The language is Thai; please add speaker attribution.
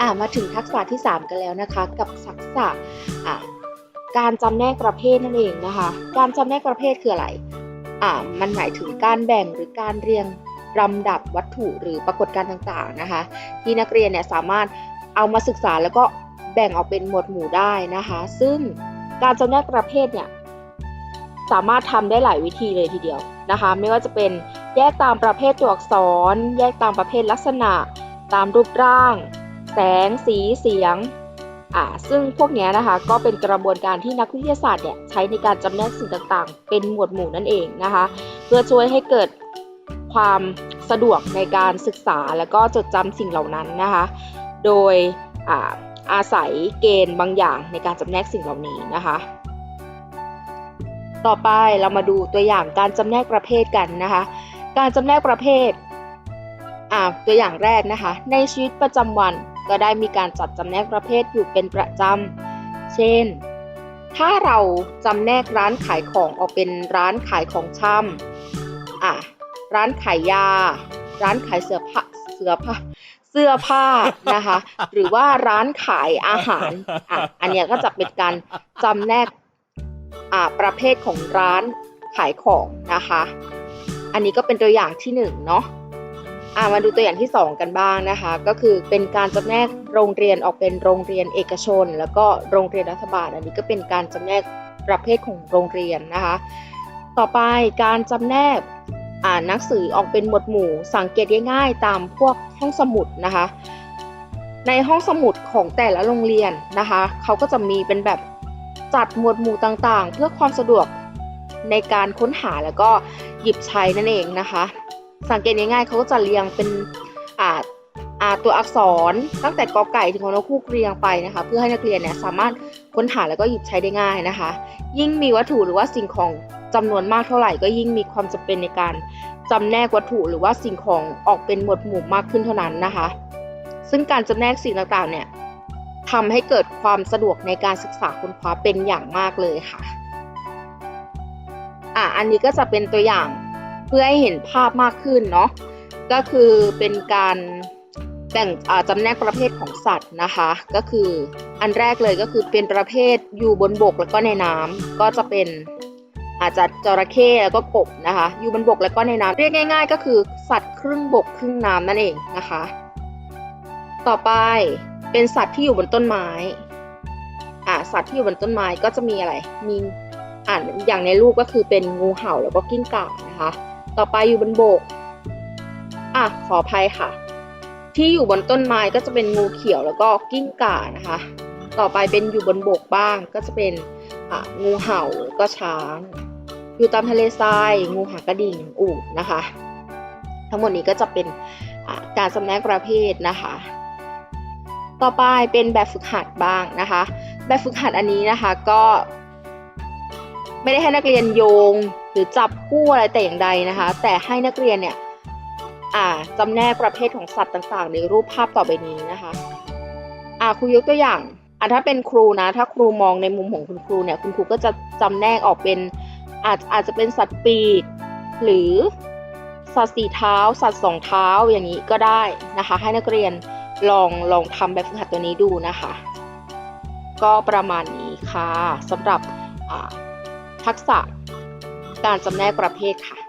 Speaker 1: อ่ามาถึงทักษะที่ 3 กันแล้วนะคะ กับทักษะอ่าการจำแนกประเภทนั่นเองนะคะ การจำแนกประเภทคืออะไรอ่ามันหมายถึงการแบ่งหรือการเรียงลำดับวัตถุหรือปรากฏการณ์ต่างๆนะคะ ที่นักเรียนเนี่ยสามารถเอามาศึกษาแล้วก็แบ่งออกเป็นหมวดหมู่ได้นะคะ ซึ่งการจำแนกประเภทเนี่ยสามารถทำได้หลายวิธีเลยทีเดียวนะคะ ไม่ว่าจะเป็นแยกตามประเภทตัวอักษร แยกตามประเภทลักษณะ ตามรูปร่าง แสงสีเสียงอ่าซึ่งพวกนี้นะคะก็เป็นกระบวนการที่นักวิทยาศาสตร์เนี่ยใช้ในการจำแนกสิ่งต่างๆ เป็นหมวดหมู่นั่นเองนะคะ เพื่อช่วยให้เกิดความสะดวกในการศึกษาและก็จดจำสิ่งเหล่านั้นนะคะ โดยอาอาศัยเกณฑ์บางอย่างในการจำแนกสิ่งเหล่านี้นะคะ ต่อไปเรามาดูตัวอย่างการจำแนกประเภทกันนะคะ การจำแนกประเภทอ่าตัวอย่างแรกนะคะ ในชีวิตประจำวัน ก็ได้มีการจัดจำแนกประเภทอยู่เป็นประจำ เช่น ถ้าเราจำแนกร้านขายของออกเป็นร้านขายของชำอะ ร้านขายยา ร้านขายเสื้อผ้า เสื้อผ้า เสื้อผ้านะคะ หรือว่าร้านขายอาหาร อะ อันเนี้ยก็จะเป็นการจำแนก อ่า ประเภทของร้านขายของนะคะ อันนี้ก็เป็นตัวอย่างที่หนึ่งเนาะ อ่ามาดูตัวอย่างที่ 2 กันบ้างนะคะ ก็คือเป็นการจำแนกโรงเรียนออกเป็นโรงเรียนเอกชน แล้วก็โรงเรียนรัฐบาล อันนี้ก็เป็นการจำแนกประเภทของโรงเรียนนะคะ ต่อไปการจำแนกอ่านหนังสือออกเป็นหมวดหมู่ สังเกตง่ายๆตามพวกห้องสมุดนะคะ ในห้องสมุดของแต่ละโรงเรียนนะคะเขาก็จะมีเป็นแบบจัดหมวดหมู่ต่างๆ เพื่อความสะดวกในการค้นหาแล้วก็หยิบใช้นั่นเองนะคะ สังเกตง่ายๆเขาก็จะเรียงเป็นอ่าอ่าตัวอักษรตั้งแต่กอไก่ถึงนกคูกเรียงไปนะคะ เพื่อให้นักเรียนเนี่ยสามารถค้นหาแล้วก็หยิบใช้ได้ง่ายนะคะ ยิ่งมีวัตถุหรือว่าสิ่งของจำนวนมากเท่าไหร่ก็ยิ่งมีความจำเป็นในการจำแนกวัตถุหรือว่าสิ่งของออกเป็นหมวดหมู่มากขึ้นเท่านั้นนะคะ ซึ่งการจำแนกสิ่งต่างๆเนี่ยทำให้เกิดความสะดวกในการศึกษาค้นคว้าเป็นอย่างมากเลยค่ะอะ อันนี้ก็จะเป็นตัวอย่าง เพื่อให้เห็นภาพมากขึ้นเนาะก็คือเป็นการแบ่งจำแนกประเภทของสัตว์นะคะ ก็คืออันแรกเลยก็คือเป็นประเภทอยู่บนบกแล้วก็ในน้ำก็จะเป็นอาจจะจระเข้แล้วก็กบนะคะ อยู่บนบกแล้วก็ในน้ำเรียกง่าย ๆ ก็คือสัตว์ครึ่งบกครึ่งน้ำนั่นเองนะคะ ต่อไปเป็นสัตว์ที่อยู่บนต้นไม้อ่าสัตว์ที่อยู่บนต้นไม้ก็จะมีอะไร มีอ่านอย่างในรูปก็คือเป็นงูเห่าแล้วก็กิ้งก่านะคะ ต่อไปอยู่บนบก อะขออภัยค่ะ ที่อยู่บนต้นไม้ก็จะเป็นงูเขียวแล้วก็กิ้งก่านะคะ ต่อไปเป็นอยู่บนบกบ้างก็จะเป็นอะงูเห่าแล้วก็ช้าง อยู่ตามทะเลทราย งูหางกระดิ่งอูฐนะคะ ทั้งหมดนี้ก็จะเป็นอะการจำแนกประเภทนะคะ ต่อไปเป็นแบบฝึกหัดบ้างนะคะ แบบฝึกหัดอันนี้นะคะก็ไม่ได้ให้นักเรียนโยง รือจับคู่อะไรแต่อย่างใดนะคะ แต่ให้นักเรียนเนี่ยอ่าจำแนกประเภทของสัตว์ต่างๆ ในรูปภาพต่อไปนี้นะคะอ่าครูยกตัวอย่างอ่าถ้าเป็นครูนะ ถ้าครูมองในมุมของคุณครูเนี่ยคุณครูก็จะจำแนกออกเป็นอาจอาจจะเป็นสัตว์ปีก หรือสัตว์สี่เท้า สัตว์สองเท้าอย่างนี้ก็ได้นะคะ ให้นักเรียนลองลองทำแบบฝึกหัดตัวนี้ดูนะคะ ก็ประมาณนี้ค่ะสำหรับทักษะ การจำแนกประเภทค่ะ